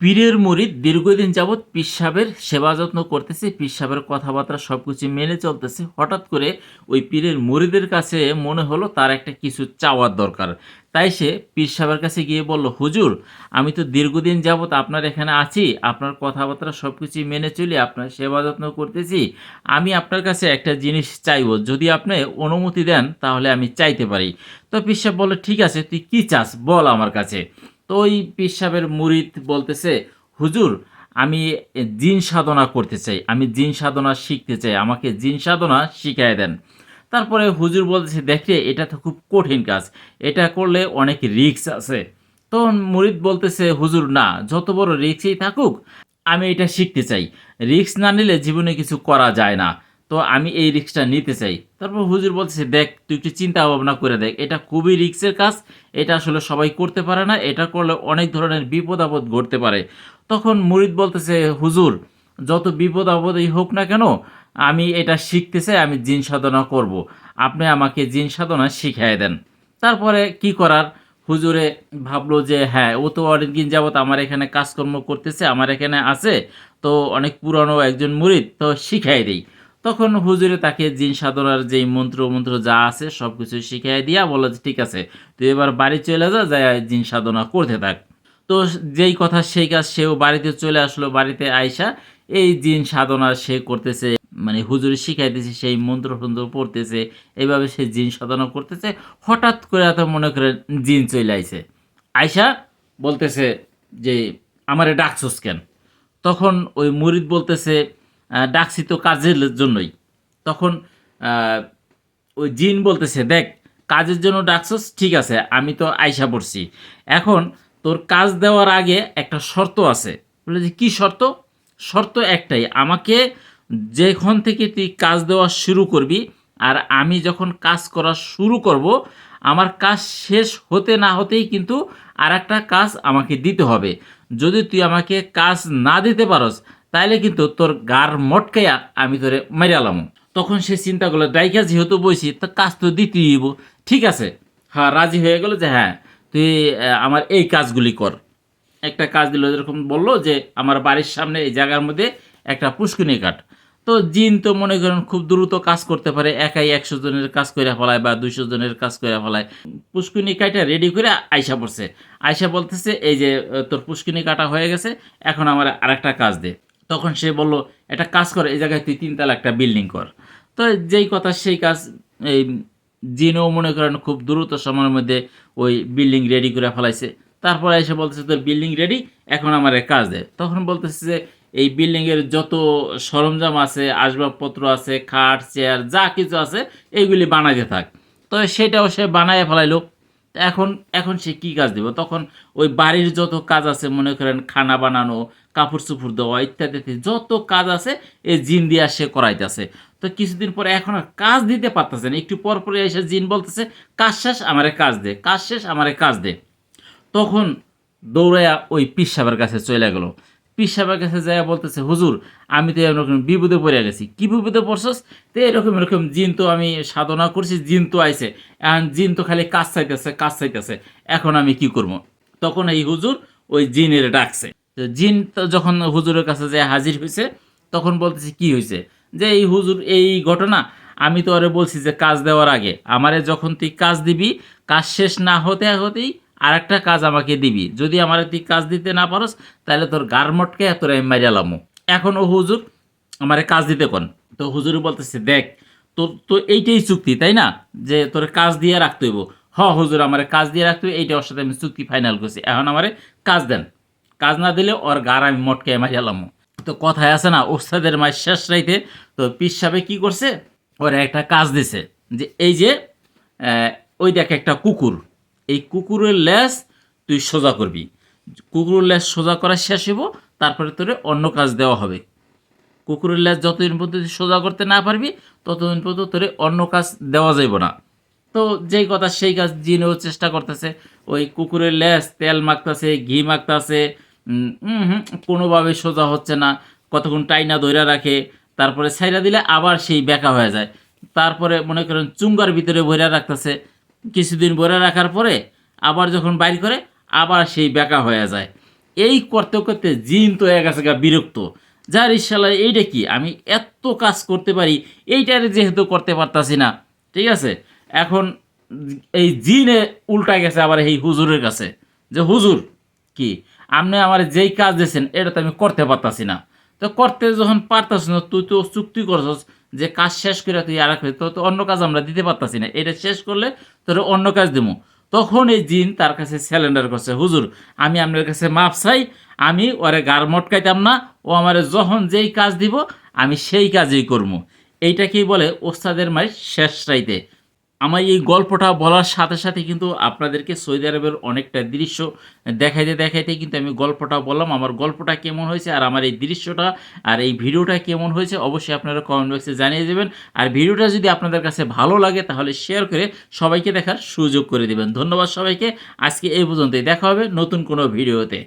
পীরের মুরিদ দীর্ঘদিন যাবৎ পীর সাহেবের সেবা যত্ন করতেছে, পীর সাহেবের কথাবার্তা সব কিছু মেনে চলতেছে। হঠাৎ করে ওই পীরের মুরিদের কাছে মনে হলো তার একটা কিছু চাওয়ার দরকার। তাই সে পীর সাহেবের কাছে গিয়ে বলল, হুজুর, আমি তো দীর্ঘদিন যাবৎ আপনার এখানে আছি, আপনার কথাবার্তা সব কিছু মেনে চলি আপনার সেবা যত্ন করতেছি। আমি আপনার কাছে একটা জিনিস চাইব, যদি আপনি অনুমতি দেন তাহলে আমি চাইতে পারি। তো পীর সাহেব বলল, ঠিক আছে, তুই কি চাস বল আমার কাছে। তো ওই পীর সাহেবের মুরিদ বলতেছে, হুজুর, আমি জিন সাধনা করতে চাই, আমি জিন সাধনা শিখতে চাই, আমাকে জিন সাধনা শিখাই দেন। তারপরে হুজুর বলতেছে, দেখে এটা তো খুব কঠিন কাজ, এটা করলে অনেক রিস্ক আছে। তো মুরিদ বলতেছে, হুজুর, না, যত বড় রিস্কই থাকুক, আমি এটা শিখতে চাই। রিস্ক না নিলে জীবনে কিছু করা যায় না। তো আমি এই রিক্সটা নিতে চাই। তারপর হুজুর বলতেছে, দেখ, তুই একটু চিন্তা ভাবনা করে দেখ। এটা খুবই রিক্সের কাজ। এটা আসলে সবাই করতে পারে না। এটা করলে অনেক ধরনের বিপদ আপদ ঘটতে পারে। তখন মুরিদ বলতেছে, হুজুর, যত বিপদ আপদই হোক না কেন, আমি এটা শিখতে চাই, আমি জিন সাধনা করব। আপনি আমাকে জিন সাধনা শিখাই দেন। তারপরে কি করার? হুজুরে ভাবলো যে হ্যাঁ ও তো অনেকদিন যাবত আমার এখানে কাজকর্ম করতেছে, আমার এখানে আছে, তো অনেক পুরানো একজন মুরিদ, তো শিখাই দেই। তখন হুজুরে তাকে জিন সাধনার যেই মন্ত্র মন্ত্র যা আছে সব কিছু শিখাই দিয়া বলে যে ঠিক আছে, তুই এবার বাড়ি চলে যা যায় জিন সাধনা করতে থাক। তো যেই কথা সেই কাজ সেও বাড়িতে চলে আসলো, বাড়িতে আইসা এই জিন সাধনা সে করতেছে মানে হুজুরে শিখাইতেছে, সেই মন্ত্র টন্ত্র পড়তেছে এইভাবে সে জিন সাধনা করতেছে। হঠাৎ করে এত মনে করে জিন চলে আইছে। আয়সা বলতেছে যে, আমারে ডাকছস কেন? তখন ওই মুরিদ বলতেছে ডাকছি তো কাজের জন্যই। তখন ওই জিন বলতেছে, দেখ, কাজের জন্য ডাকছস, ঠিক আছে, আমি তো আয়সা পড়ছি। এখন তোর কাজ দেওয়ার আগে একটা শর্ত আছে। বলে যে, কী শর্ত? শর্ত একটাই, আমাকে যেখান থেকে তুই কাজ দেওয়া শুরু করবি, আর আমি যখন কাজ করা শুরু করব, আমার কাজ শেষ হতে না হতেই কিন্তু আর একটা কাজ আমাকে দিতে হবে। যদি তুই আমাকে কাজ না দিতে পারস তাহলে কিন্তু তোর গার মটকাইয়া আমি তোরে মেরালাম তখন সে চিন্তা করল ডাইকা যেহেতু বইছি, তো কাজ তো দিতেই। ঠিক আছে? হ্যাঁ রাজি হয়ে গেল যে হ্যাঁ তুই আমার এই কাজগুলি কর। একটা কাজ দিল, যেরকম বলল যে আমার বাড়ির সামনে এই জায়গার মধ্যে একটা পুষ্কিনি কাঠ। তো জিন তো মনে করেন খুব দ্রুত কাজ করতে পারে, একাই একশো জনের কাজ করে ফেলায় বা দুইশো জনের কাজ করে ফেলায়। পুষ্কিনি কাঠটা রেডি করে আয়সা পড়ছে। আয়সা বলতেছে, এই যে, তোর পুষ্কিনি কাটা হয়ে গেছে, এখন আমার আরেকটা কাজ দে। তখন সে বলল, একটা কাজ কর, এই জায়গায় তুই তিনতলা একটা বিল্ডিং কর। তো যেই কথা সেই কাজ, এই জিনও মনে করেন খুব দ্রুত সময়ের মধ্যে ওই বিল্ডিং রেডি করে ফেলাইছে। তারপরে এসে বলতেছে, তোর বিল্ডিং রেডি এখন আমার কাজ দে। তখন বলতেছে যে, এই বিল্ডিংয়ের যত সরঞ্জাম আছে, আসবাবপত্র আছে, খাট, চেয়ার, যা কিছু আছে এইগুলি বানাইতে থাক। তো সেটাও সে বানায় ফেলাইলো। এখন এখন সে কী কাজ দিব? তখন ওই বাড়ির যত কাজ আছে, মনে করেন খানা বানানো, কাপড় চুপড় দেওয়া ইত্যাদি ইত্যাদি, যত কাজ আছে এই জিন দিয়া সে করাইতেছে। তো কিছুদিন পরে এখন আর কাজ দিতে পারতেছে না। একটু পর পরে এসে জিন বলতেছে, কাজ শেষ, আমারে কাজ দে, কাজ শেষ, আমারে কাজ দে। তখন দৌড়াইয়া ওই পিস সাহেবের কাছে চলে গেল। পিস সাহেবের কাছে যাইয়া বলতেছে, হুজুর, আমি তো এরকম বিপদে পড়ে গেছি। কি বিপদে পড়ছস? তো এরকম এরকম জিন তো আমি সাধনা করছি, জিন তো আইছে। এখন জিন তো খালি কাজ চাইতেছে কাজ চাইতেছে। এখন আমি কি করব? তখন এই হুজুর ওই জিনের ডাকছে। তো জিন তো যখন হুজুরের কাছে যে হাজির হয়েছে তখন বলতেছে, কি হয়েছে যে, এই হুজুর, এই ঘটনা, আমি তো আরে বলছি যে, কাজ দেওয়ার আগে। আমারে যখন তুই কাজ দিবি, কাজ শেষ না হতে, হতেই আর একটা কাজ আমাকে দিবি। যদি আমার তুই কাজ দিতে না পারস, তাহলে তোর গারমটকে তোর আমি মারিয়ালামো এখন ও হুজুর আমারে কাজ দিতে কোন। তো হুজুর বলতেছে, দেখ, তোর তো এইটাই চুক্তি, তাই না? যে তোর কাজ দিয়ে রাখতে হইব। হ, হুজুর, আমার কাজ দিয়ে রাখতে এইটা ওর সাথে আমি চুক্তি ফাইনাল করছি। এখন আমারে কাজ দেন। কাজ না দিলে ওর গার আমি মটকে মারিয়ালাম তো কথায় আছে না, ওস্তাদের মায়ের শেষ রাইতে তো পিস সাহেবে কি করছে? ওরা একটা কাজ দিছে। যে এই যে ওই দেখ একটা কুকুর। এই কুকুরের লেজ তুই সোজা করবি। কুকুরের লেজ সোজা করা শেষ হইব, তারপরে তোরে অন্য কাজ দেওয়া হবে। কুকুরের লেজ যতদিন পর্যন্ত সোজা করতে না পারবি, ততদিন পর্যন্ত তোরে অন্য কাজ দেওয়া যাইব না। তো যেই কথা সেই কাজ জিনেও চেষ্টা করতেছে। ওই কুকুরের লেজ তেল মাখতেছে, ঘি মাখতেছে কোনোভাবে সোজা হচ্ছে না, কতক্ষণ টাইনা ধইরা রাখে, তারপরে ছাইরা দিলে আবার সেই বেঁকা হয়ে যায়। তারপরে মনে করেন চুঙ্গার ভিতরে ভরে রাখতেছে কিছুদিন ভরে রাখার পরে আবার যখন বাইর করে, আবার সেই বেকা হয়ে যায়। এই করতে করতে জিন তো গেছে গা বিরক্ত। যার ইশালা এইটা কি? আমি এত কাজ করতে পারি, এইটারে যেহেতু করতে পারতাছি না, ঠিক আছে? এখন এই জিনে উল্টা গেছে আবার এই হুজুরের কাছে। যে হুজুর, কি? আপনি আমার যেই কাজ দিয়েছেন, এটা তো আমি করতে পারতাছি না। তো করতে যখন পারতাস না, তুই তো চুক্তি করছস যে কাজ শেষ করে তুই আর তো তো অন্য কাজ আমরা দিতে পারতাছি না। এটা শেষ করলে তোর অন্য কাজ দেবো তখন এই জিন তার কাছে স্যালেন্ডার করছে, হুজুর, আমি আপনার কাছে মাপ চাই, আমি ওরে গার মটকাইতাম না, ও আমার যখন যেই কাজ দিব, আমি সেই কাজই করব এইটা এইটাকেই বলে, ওস্তাদের মায়ের শেষ রাইতে আমার এই গল্পটা বলার সাথে সাথে কিন্তু আপনাদেরকে সৌদি আরবের অনেকটা দৃশ্য দেখাইতে দেখাইতে কিন্তু আমি গল্পটা বললাম। আমার গল্পটা কেমন হয়েছে আর আমার এই দৃশ্যটা আর এই ভিডিওটা কেমন হয়েছে অবশ্যই আপনারা কমেন্ট বক্সে জানিয়ে দেবেন। আর ভিডিওটা যদি আপনাদের কাছে ভালো লাগে তাহলে শেয়ার করে সবাইকে দেখার সুযোগ করে দেবেন। ধন্যবাদ সবাইকে। আজকে এই পর্যন্তই। দেখা হবে নতুন কোনো ভিডিওতে।